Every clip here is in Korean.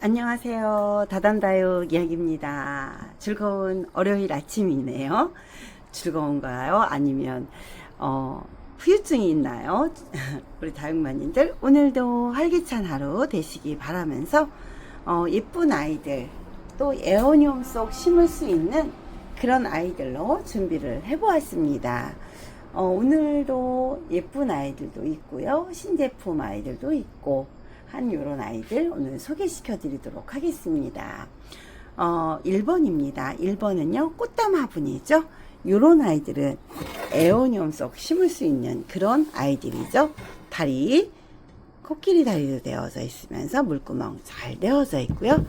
안녕하세요. 다담다육 이야기입니다. 즐거운 월요일 아침이네요. 즐거운가요? 아니면, 어, 후유증이 있나요? 우리 다육마님들, 오늘도 활기찬 하루 되시기 바라면서, 어, 예쁜 아이들, 또 에어니움 속 심을 수 있는 그런 아이들로 준비를 해보았습니다. 어, 오늘도 예쁜 아이들도 있고요. 신제품 아이들도 있고, 한 요런 아이들 오늘 소개시켜 드리도록 하겠습니다. 어, 1번입니다. 1번은요, 꽃담 화분이죠. 요런 아이들은 에어니움 속 심을 수 있는 그런 아이들이죠. 다리, 코끼리 다리로 되어져 있으면서 물구멍 잘 되어져 있고요.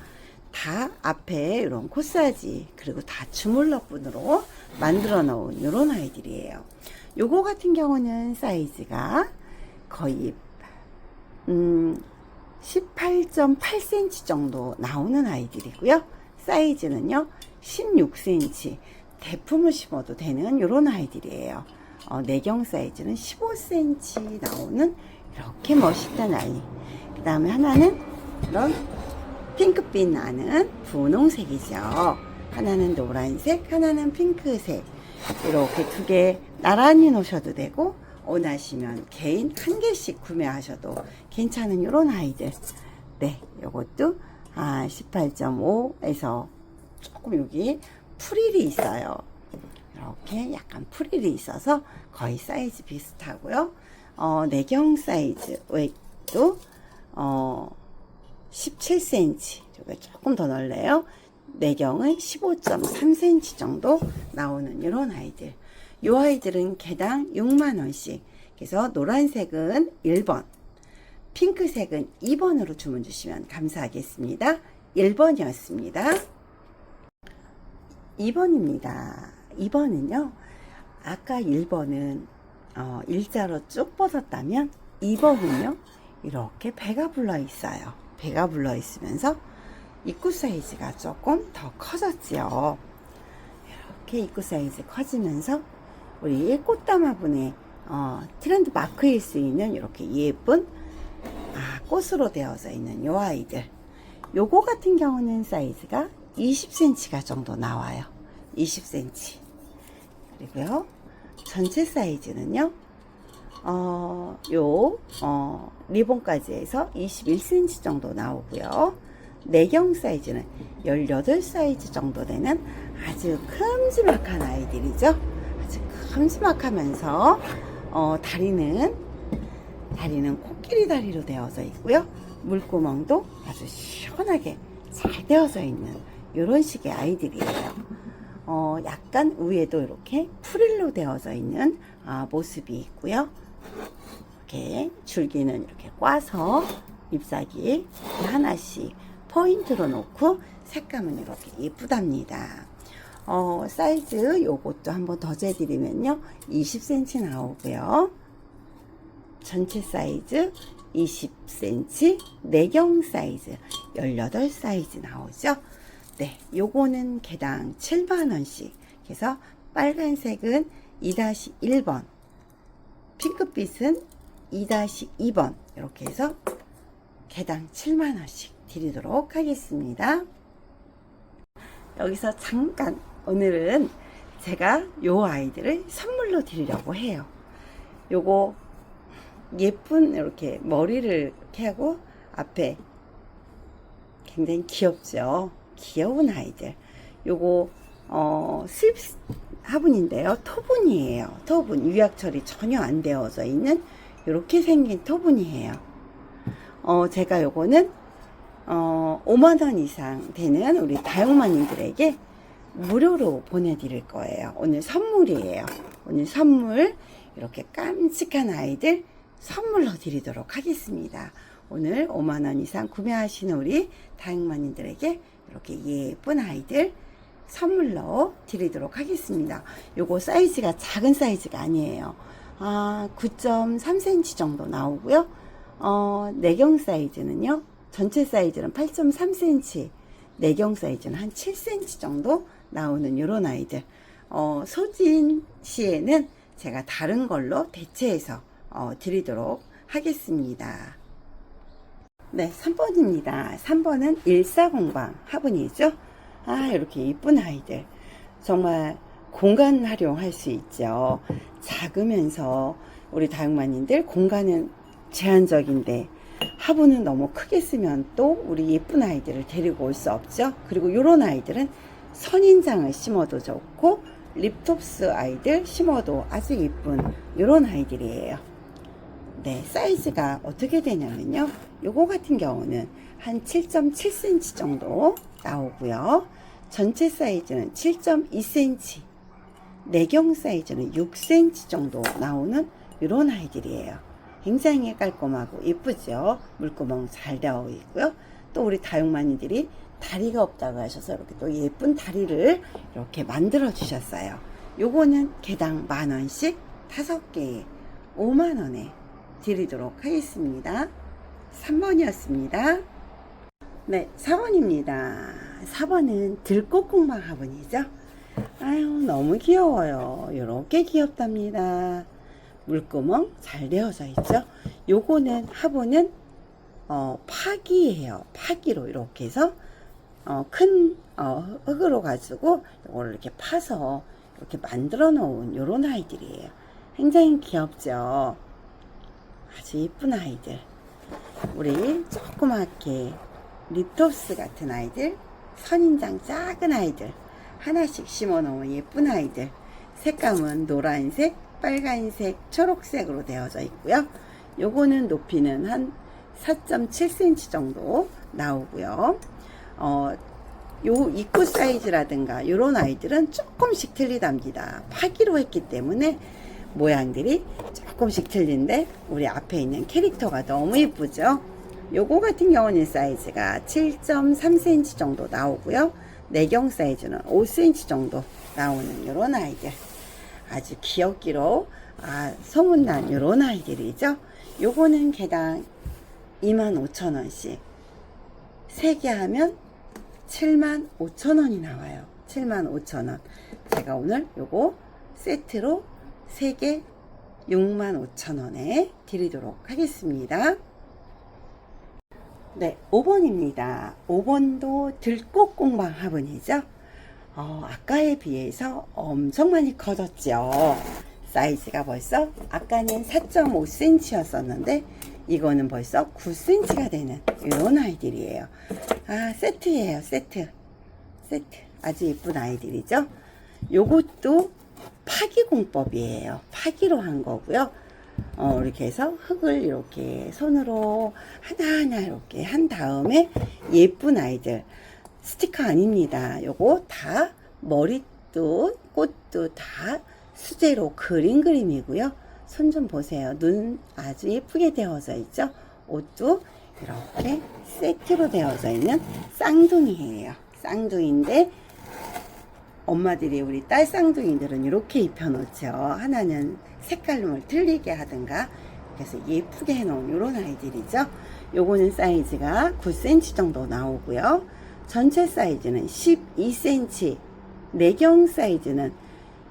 다 앞에 이런 코사지 그리고 다 주물럭분으로 만들어 놓은 요런 아이들이에요. 요거 같은 경우는 사이즈가 거의 음 18.8cm 정도 나오는 아이들이고요. 사이즈는요, 16cm. 대품을 심어도 되는 이런 아이들이에요. 어, 내경 사이즈는 15cm 나오는 이렇게 멋있던 아이. 그 다음에 하나는 이런 핑크빛 나는 분홍색이죠. 하나는 노란색, 하나는 핑크색. 이렇게 두 개 나란히 놓으셔도 되고, 원하시면 개인 한 개씩 구매하셔도 괜찮은 이런 아이들. 네, 요것도 아, 18.5에서 조금 여기 프릴이 있어요. 이렇게 약간 프릴이 있어서 거의 사이즈 비슷하고요. 어, 내경 사이즈 웨이도 어, 17cm. 저게 조금 더 넓네요. 내경은 15.3cm 정도 나오는 이런 아이들. 요 아이들은 개당 6만원씩. 그래서 노란색은 1번, 핑크색은 2번으로 주문 주시면 감사하겠습니다. 1번이었습니다. 2번입니다. 2번은요, 아까 1번은 어, 일자로 쭉 뻗었다면 2번은요, 이렇게 배가 불러 있어요. 배가 불러 있으면서 입구 사이즈가 조금 더 커졌지요. 이렇게 입구 사이즈 커지면서 우리 꽃다마분의 어, 트렌드 마크일 수 있는 이렇게 예쁜 아, 꽃으로 되어져 있는 요 아이들. 요거 같은 경우는 사이즈가 20cm가 정도 나와요. 20cm. 그리고요. 전체 사이즈는요. 어, 요, 어, 리본까지 해서 21cm 정도 나오고요. 내경 사이즈는 18 사이즈 정도 되는 아주 큼지막한 아이들이죠. 아주 큼지막하면서, 어, 다리는, 다리는 코끼리 다리로 되어져 있고요. 물구멍도 아주 시원하게 잘 되어져 있는 이런 식의 아이들이에요. 어, 약간 위에도 이렇게 프릴로 되어져 있는 아, 모습이 있고요. 이렇게 줄기는 이렇게 꽈서 잎사귀 하나씩 포인트로 놓고 색감은 이렇게 예쁘답니다. 어, 사이즈 요것도 한번 더 재드리면요. 20cm 나오고요. 전체 사이즈 20cm, 내경 사이즈 18 사이즈 나오죠. 네, 요거는 개당 7만원씩. 그래서 빨간색은 2-1번, 핑크빛은 2-2번. 이렇게 해서 개당 7만원씩 드리도록 하겠습니다. 여기서 잠깐 오늘은 제가 요 아이들을 선물로 드리려고 해요. 요거 예쁜 이렇게 머리를 이렇게 하고 앞에 굉장히 귀엽죠. 귀여운 아이들. 요거 어 수입 화분인데요. 토분이에요. 토분 유약 처리 전혀 안 되어져 있는 이렇게 생긴 토분이에요. 어 제가 요거는 어 5만 원 이상 되는 우리 다육마님들에게 무료로 보내드릴 거예요. 오늘 선물이에요. 오늘 선물 이렇게 깜찍한 아이들 선물로 드리도록 하겠습니다. 오늘 5만원 이상 구매하시는 우리 다육마님들에게 이렇게 예쁜 아이들 선물로 드리도록 하겠습니다. 요거 사이즈가 작은 사이즈가 아니에요. 아, 9.3cm 정도 나오고요. 어, 내경 사이즈는요. 전체 사이즈는 8.3cm. 내경 사이즈는 한 7cm 정도 나오는 요런 아이들. 어, 소진 시에는 제가 다른 걸로 대체해서 어, 드리도록 하겠습니다. 네, 3번입니다. 3번은 일사공방 화분이죠. 아, 이렇게 이쁜 아이들. 정말 공간 활용할 수 있죠. 작으면서 우리 다육마님들 공간은 제한적인데 화분은 너무 크게 쓰면 또 우리 예쁜 아이들을 데리고 올 수 없죠. 그리고 이런 아이들은 선인장을 심어도 좋고 립톱스 아이들 심어도 아주 예쁜 이런 아이들이에요. 네, 사이즈가 어떻게 되냐면요. 요거 같은 경우는 한 7.7cm 정도 나오고요. 전체 사이즈는 7.2cm, 내경 사이즈는 6cm 정도 나오는 이런 아이들이에요. 굉장히 깔끔하고 예쁘죠? 물구멍 잘 되어 있고요. 또 우리 다육마니들이 다리가 없다고 하셔서 이렇게 또 예쁜 다리를 이렇게 만들어 주셨어요. 요거는 개당 만 원씩 다섯 개에 5만 원에 드리도록 하겠습니다. 3번이었습니다. 네, 4번입니다. 4번은 들꽃공방 화분이죠. 아유, 너무 귀여워요. 이렇게 귀엽답니다. 물구멍 잘 되어져 있죠. 요거는 화분은 어, 파기예요. 파기로 이렇게 해서 어, 큰 어, 흙으로 가지고 이거를 이렇게 파서 이렇게 만들어 놓은 요런 아이들이에요. 굉장히 귀엽죠. 아주 예쁜 아이들. 우리 조그맣게 립톱스 같은 아이들, 선인장 작은 아이들, 하나씩 심어 놓은 예쁜 아이들. 색감은 노란색, 빨간색, 초록색으로 되어져 있고요. 요거는 높이는 한 4.7cm 정도 나오고요. 어, 요 입구 사이즈라든가 요런 아이들은 조금씩 틀리답니다. 파기로 했기 때문에 모양들이 조금씩 틀린데 우리 앞에 있는 캐릭터가 너무 예쁘죠? 요거 같은 경우는 사이즈가 7.3cm 정도 나오고요. 내경 사이즈는 5cm 정도 나오는 요런 아이들. 아주 귀엽기로 아, 소문난 요런 아이들이죠. 요거는 개당 25,000원씩. 3개 하면 75,000원이 나와요. 75,000원. 제가 오늘 요거 세트로 3개 65,000원에 드리도록 하겠습니다. 네, 5번입니다. 5번도 들꽃공방 화분이죠. 어, 아까에 비해서 엄청 많이 커졌죠. 사이즈가 벌써 아까는 4.5cm였었는데 이거는 벌써 9cm가 되는 이런 아이들이에요. 아, 세트예요, 세트. 세트. 아주 예쁜 아이들이죠. 요것도 파기공법이에요. 파기로 한 거고요. 어, 이렇게 해서 흙을 이렇게 손으로 하나하나 이렇게 한 다음에 예쁜 아이들. 스티커 아닙니다. 요거 다 머리도 꽃도 다 수제로 그린 그림이고요. 손 좀 보세요. 눈 아주 예쁘게 되어져 있죠. 옷도 이렇게 세트로 되어져 있는 쌍둥이에요. 쌍둥이인데 엄마들이 우리 딸 쌍둥이들은 이렇게 입혀놓죠. 하나는 색깔을 틀리게 하든가 그래서 예쁘게 해놓은 이런 아이들이죠. 요거는 사이즈가 9cm 정도 나오고요. 전체 사이즈는 12cm, 내경 사이즈는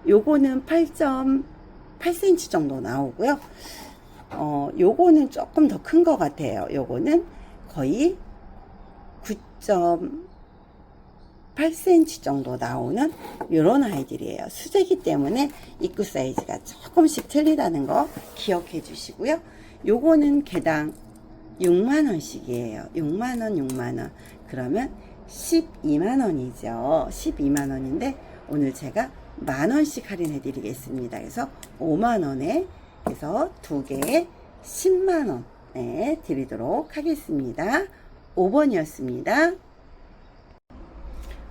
요거는 8.8cm 정도 나오고요. 어, 요거는 조금 더 큰 것 같아요. 요거는 거의 9.8cm 정도 나오는 요런 아이들이에요. 수제기 때문에 입구 사이즈가 조금씩 틀리다는 거 기억해 주시고요. 요거는 개당 6만원씩이에요. 6만원, 6만원. 그러면 12만원이죠. 12만원인데 오늘 제가 만원씩 할인해 드리겠습니다. 그래서 5만원에 그래서 두 개에 10만원에 드리도록 하겠습니다. 5번이었습니다.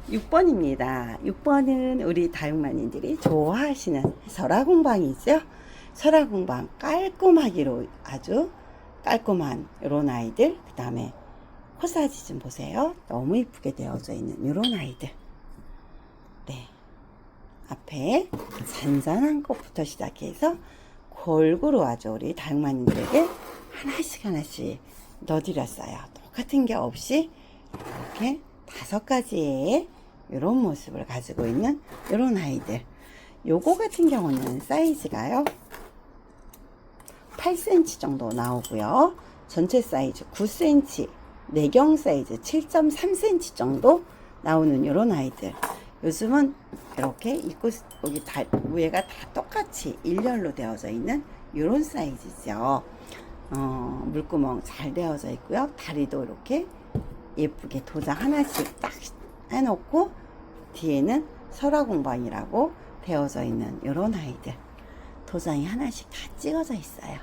6번입니다. 6번은 우리 다육마님들이 좋아하시는 설화공방이죠. 설화공방 깔끔하기로 아주 깔끔한 이런 아이들 그 다음에 코사지 좀 보세요. 너무 이쁘게 되어져 있는 이런 아이들. 네. 앞에 잔잔한 것부터 시작해서 골고루 아주 우리 다육마님들에게 하나씩 하나씩 넣어드렸어요. 똑같은 게 없이 이렇게 다섯 가지의 이런 모습을 가지고 있는 이런 아이들. 요거 같은 경우는 사이즈가요. 8cm 정도 나오고요. 전체 사이즈 9cm, 내경 사이즈 7.3cm 정도 나오는 요런 아이들. 요즘은 이렇게 입고 여기 다, 위에가 다 똑같이 일렬로 되어져 있는 요런 사이즈죠. 어, 물구멍 잘 되어져 있고요. 다리도 이렇게 예쁘게 도장 하나씩 딱 해놓고 뒤에는 설화공방이라고 되어져 있는 요런 아이들. 도장이 하나씩 다 찍어져 있어요.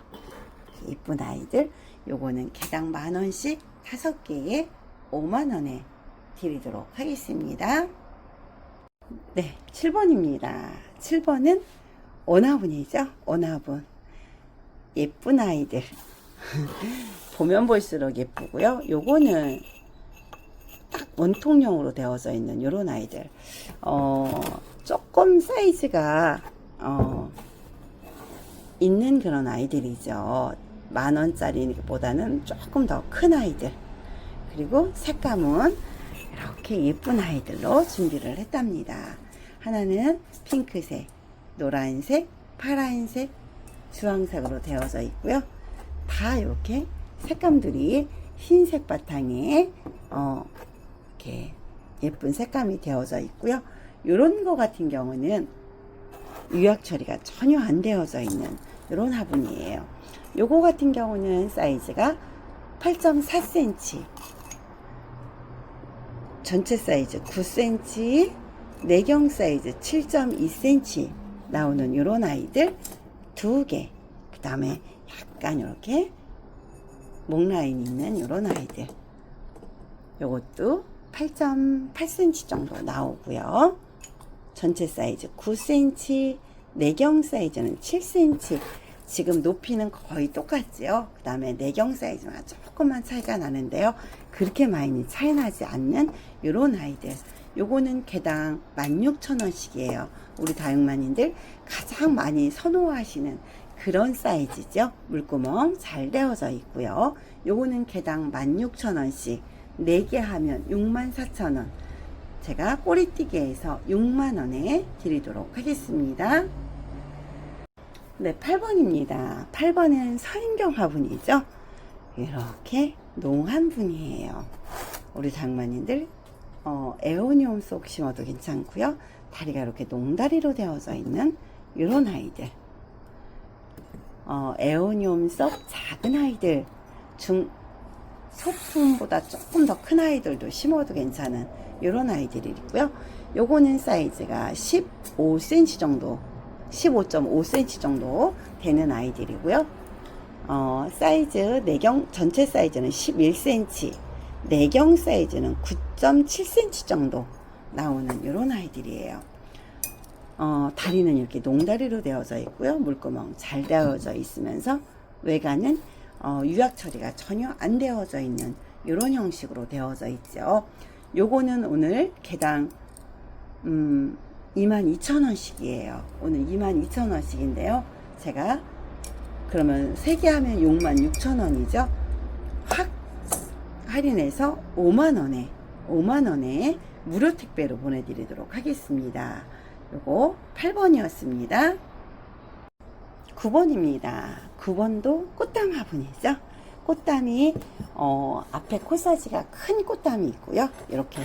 이쁜 아이들. 요거는 개당 만 원씩 다섯 개에 5만 원에 드리도록 하겠습니다. 네, 7번입니다. 7번은 오나분이죠. 오나분. 예쁜 아이들. 보면 볼수록 예쁘고요. 요거는 딱 원통형으로 되어져 있는 요런 아이들. 어, 조금 사이즈가 어, 있는 그런 아이들이죠. 만 원짜리보다는 조금 더 큰 아이들. 그리고 색감은 이렇게 예쁜 아이들로 준비를 했답니다. 하나는 핑크색, 노란색, 파란색, 주황색으로 되어져 있고요. 다 이렇게 색감들이 흰색 바탕에 어, 이렇게 예쁜 색감이 되어져 있고요. 이런 거 같은 경우는 유약 처리가 전혀 안 되어져 있는 이런 화분이에요. 요거 같은 경우는 사이즈가 8.4cm, 전체 사이즈 9cm, 내경 사이즈 7.2cm 나오는 이런 아이들 두 개. 그 다음에 약간 이렇게 목 라인 있는 이런 아이들. 요것도 8.8cm 정도 나오고요. 전체 사이즈 9cm, 내경 사이즈는 7cm. 지금 높이는 거의 똑같지요. 그 다음에 내경 사이즈만 조금만 차이가 나는데요. 그렇게 많이 차이 나지 않는 이런 아이들. 요거는 개당 16,000원씩이에요. 우리 다육마님들 가장 많이 선호하시는 그런 사이즈죠. 물구멍 잘 되어져 있고요. 요거는 개당 16,000원씩 4개 하면 64,000원. 제가 꼬리띠기에서 6만원에 드리도록 하겠습니다. 네, 8번입니다. 8번은 서인경 화분이죠. 이렇게 농한 분이에요. 우리 장모님들 어, 에오니움 속 심어도 괜찮고요. 다리가 이렇게 농다리로 되어져 있는 이런 아이들. 어, 에오니움 속 작은 아이들 중 소품보다 조금 더 큰 아이들도 심어도 괜찮은 이런 아이들이 있고요. 요거는 사이즈가 15cm 정도 15.5cm 정도 되는 아이들이고요. 어, 사이즈 내경 전체 사이즈는 11cm, 내경 사이즈는 9.7cm 정도 나오는 이런 아이들이에요. 어, 다리는 이렇게 농다리로 되어져 있고요. 물구멍 잘 되어져 있으면서 외관은 어, 유약 처리가 전혀 안 되어져 있는 이런 형식으로 되어져 있죠. 요거는 오늘 개당 음, 22,000원씩이에요. 오늘 22,000원씩인데요. 제가 그러면 3개 하면 66,000원이죠. 확 할인해서 5만원에 5만원에 무료 택배로 보내드리도록 하겠습니다. 요거 8번이었습니다. 9번입니다. 9번도 꽃담 화분이죠. 꽃담이 어, 앞에 코사지가 큰 꽃담이 있고요. 이렇게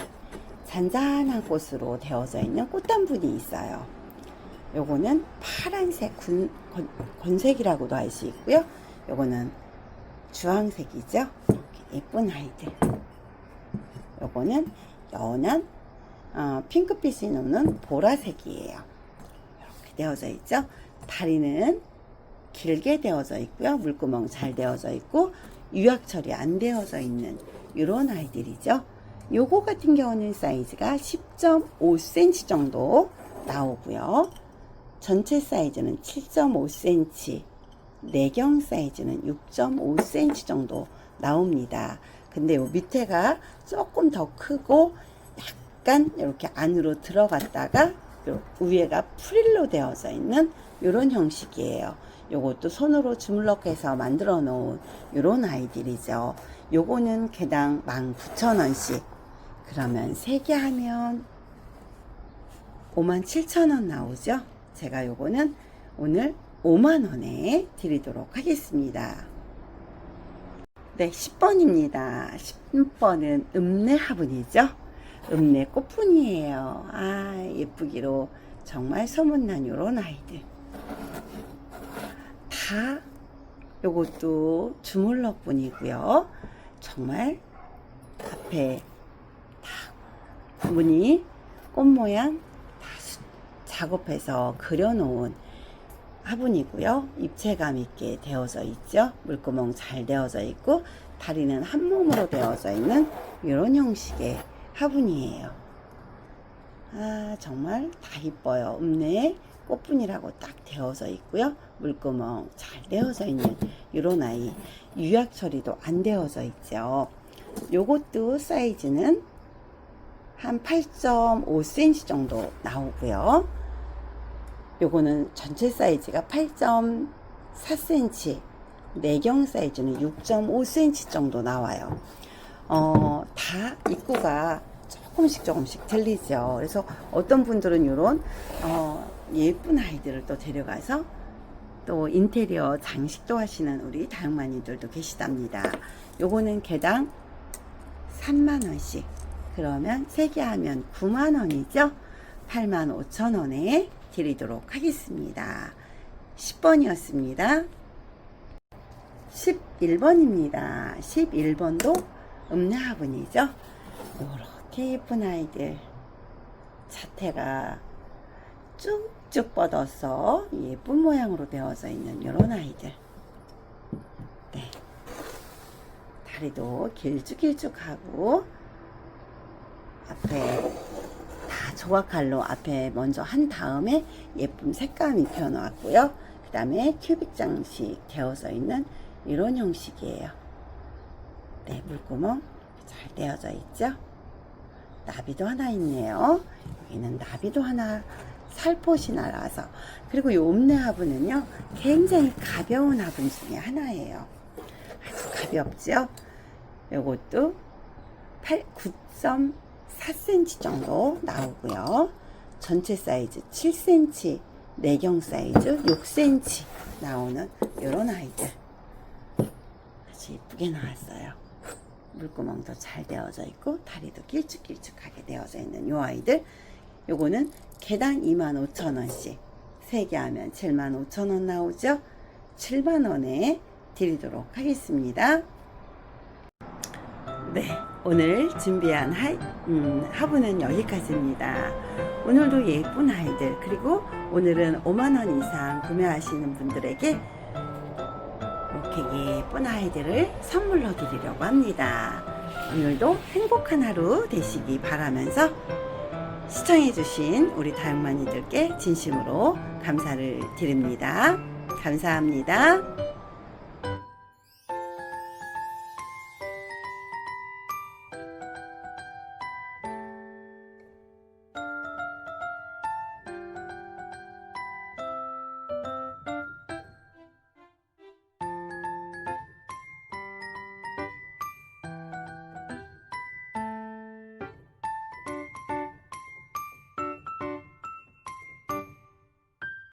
잔잔한 꽃으로 되어져 있는 꽃단분이 있어요. 요거는 파란색 군, 건, 건색이라고도 할 수 있고요. 요거는 주황색이죠. 예쁜 아이들. 요거는 연한 어, 핑크빛이 노는 보라색이에요. 이렇게 되어져 있죠. 다리는 길게 되어져 있고요. 물구멍 잘 되어져 있고 유약 처리 안 되어져 있는 이런 아이들이죠. 요거 같은 경우는 사이즈가 10.5cm 정도 나오고요. 전체 사이즈는 7.5cm, 내경 사이즈는 6.5cm 정도 나옵니다. 근데 요 밑에가 조금 더 크고 약간 이렇게 안으로 들어갔다가 요 위에가 프릴로 되어져 있는 이런 형식이에요. 요것도 손으로 주물럭해서 만들어 놓은 이런 아이들이죠. 요거는 개당 19,000원씩 그러면 3개 하면 57,000원 나오죠? 제가 요거는 오늘 5만원에 드리도록 하겠습니다. 네, 10번입니다. 10번은 읍내 화분이죠. 읍내 꽃분이에요. 아, 예쁘기로 정말 소문난 요런 아이들. 다 요것도 주물럭분이고요. 정말 앞에 다 무늬 꽃 모양 다 수- 작업해서 그려놓은 화분이고요. 입체감 있게 되어져 있죠. 물구멍 잘 되어져 있고 다리는 한 몸으로 되어져 있는 이런 형식의 화분이에요. 아 정말 다 이뻐요. 읍내에 꽃분이라고 딱 되어져 있고요. 물구멍 잘 되어져 있는 이런 아이 유약 처리도 안 되어져 있죠. 요것도 사이즈는 한 8.5cm 정도 나오고요. 요거는 전체 사이즈가 8.4cm, 내경 사이즈는 6.5cm 정도 나와요. 어, 다 입구가 조금씩 조금씩 틀리죠. 그래서 어떤 분들은 요런, 어, 예쁜 아이들을 또 데려가서 또 인테리어 장식도 하시는 우리 다육마니들도 계시답니다. 요거는 개당 3만원씩. 그러면 3개 하면 9만원이죠. 8만 5천원에 드리도록 하겠습니다. 10번이었습니다. 11번입니다. 11번도 읍내화분이죠. 이렇게 예쁜 아이들. 자태가 쭉 쭉 뻗어서 예쁜 모양으로 되어져 있는 이런 아이들. 네. 다리도 길쭉길쭉하고 앞에 다 조각칼로 앞에 먼저 한 다음에 예쁜 색감 입혀 놓았고요. 그 다음에 큐빅 장식 되어져 있는 이런 형식이에요. 네, 물구멍 잘 되어져 있죠? 나비도 하나 있네요. 여기는 나비도 하나 살포시 날아서 그리고 이 옴내 화분은요 굉장히 가벼운 화분 중에 하나예요. 아주 가볍죠? 요것도 8, 9.4cm 정도 나오고요. 전체 사이즈 7cm, 내경 사이즈 6cm 나오는 이런 아이들. 아주 이쁘게 나왔어요. 물구멍도 잘 되어져 있고 다리도 길쭉길쭉하게 되어져 있는 이 아이들. 요거는 개당 25,000원씩 3개 하면 75,000원 나오죠. 7만원에 드리도록 하겠습니다. 네, 오늘 준비한 하, 음, 화분은 여기까지입니다. 오늘도 예쁜 아이들 그리고 오늘은 5만원 이상 구매하시는 분들에게 이렇게 예쁜 아이들을 선물로 드리려고 합니다. 오늘도 행복한 하루 되시기 바라면서 시청해주신 우리 다육마니들께 진심으로 감사를 드립니다. 감사합니다.